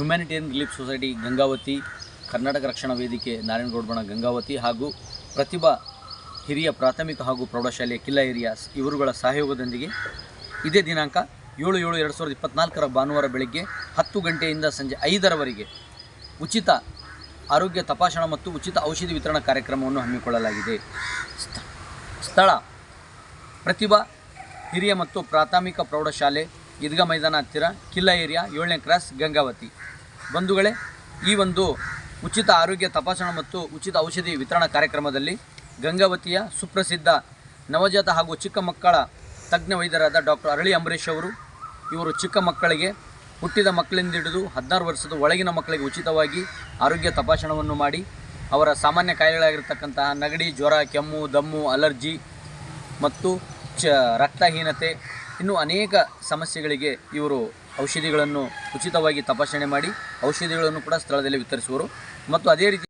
Humanitarian relief society Gangavathi, Karnataka Rakshana Vedike Narayanagowda ಬಣ, ಗಂಗಾವತಿ ಹಾಗೂ ಪ್ರತಿಭಾ ಹಿರಿಯ ಪ್ರಾಥಮಿಕ ಹಾಗೂ ಪ್ರೌಢಶಾಲೆಯ ಕಿಲ್ಲ ಏರಿಯಾಸ್ ಇವರುಗಳ ಸಹಯೋಗದೊಂದಿಗೆ ಇದೇ ದಿನಾಂಕ ಏಳು ಏಳು ಎರಡು ಸಾವಿರದ ಇಪ್ಪತ್ನಾಲ್ಕರ ಭಾನುವಾರ ಬೆಳಗ್ಗೆ ಹತ್ತು ಗಂಟೆಯಿಂದ ಸಂಜೆ ಐದರವರೆಗೆ ಉಚಿತ ಆರೋಗ್ಯ ತಪಾಸಣಾ ಮತ್ತು ಉಚಿತ ಔಷಧಿ ವಿತರಣಾ ಕಾರ್ಯಕ್ರಮವನ್ನು ಹಮ್ಮಿಕೊಳ್ಳಲಾಗಿದೆ. ಸ್ಥ- ಸ್ಥಳ, ಪ್ರತಿಭಾ ಹಿರಿಯ ಮತ್ತು ಪ್ರಾಥಮಿಕ ಪ್ರೌಢಶಾಲೆ ಈದ್ಗಾ ಮೈದಾನ ಹತ್ತಿರ ಕಿಲ್ಲ ಏರಿಯಾ, ಏಳನೇ ಕ್ರಾಸ್, ಗಂಗಾವತಿ. ಬಂಧುಗಳೇ, ಈ ಒಂದು ಉಚಿತ ಆರೋಗ್ಯ ತಪಾಸಣಾ ಮತ್ತು ಉಚಿತ ಔಷಧಿ ವಿತರಣಾ ಕಾರ್ಯಕ್ರಮದಲ್ಲಿ ಗಂಗಾವತಿಯ ಸುಪ್ರಸಿದ್ಧ ನವಜಾತ ಹಾಗೂ ಚಿಕ್ಕ ಮಕ್ಕಳ ತಜ್ಞ ವೈದ್ಯರಾದ ಡಾಕ್ಟರ್ ಅರಳಿ ಅಂಬರೀಷ್ ಅವರು. ಇವರು ಚಿಕ್ಕ ಮಕ್ಕಳಿಗೆ, ಹುಟ್ಟಿದ ಮಕ್ಕಳಿಂದ ಹಿಡಿದು ಹದಿನಾರು ವರ್ಷದ ಒಳಗಿನ ಮಕ್ಕಳಿಗೆ ಉಚಿತವಾಗಿ ಆರೋಗ್ಯ ತಪಾಸಣವನ್ನು ಮಾಡಿ, ಅವರ ಸಾಮಾನ್ಯ ಕಾಯಿಲೆಗಳಾಗಿರ್ತಕ್ಕಂತಹ ನಗಡಿ, ಜ್ವರ, ಕೆಮ್ಮು, ದಮ್ಮು, ಅಲರ್ಜಿ ಮತ್ತು ಚ, ರಕ್ತಹೀನತೆ ಇನ್ನೂ ಅನೇಕ ಸಮಸ್ಯೆಗಳಿಗೆ ಇವರು ಔಷಧಿಗಳನ್ನು ಉಚಿತವಾಗಿ ತಪಾಸಣೆ ಮಾಡಿ ಔಷಧಿಗಳನ್ನು ಕೂಡ ಸ್ಥಳದಲ್ಲಿ ವಿತರಿಸುವರು. ಮತ್ತು ಅದೇ ರೀತಿ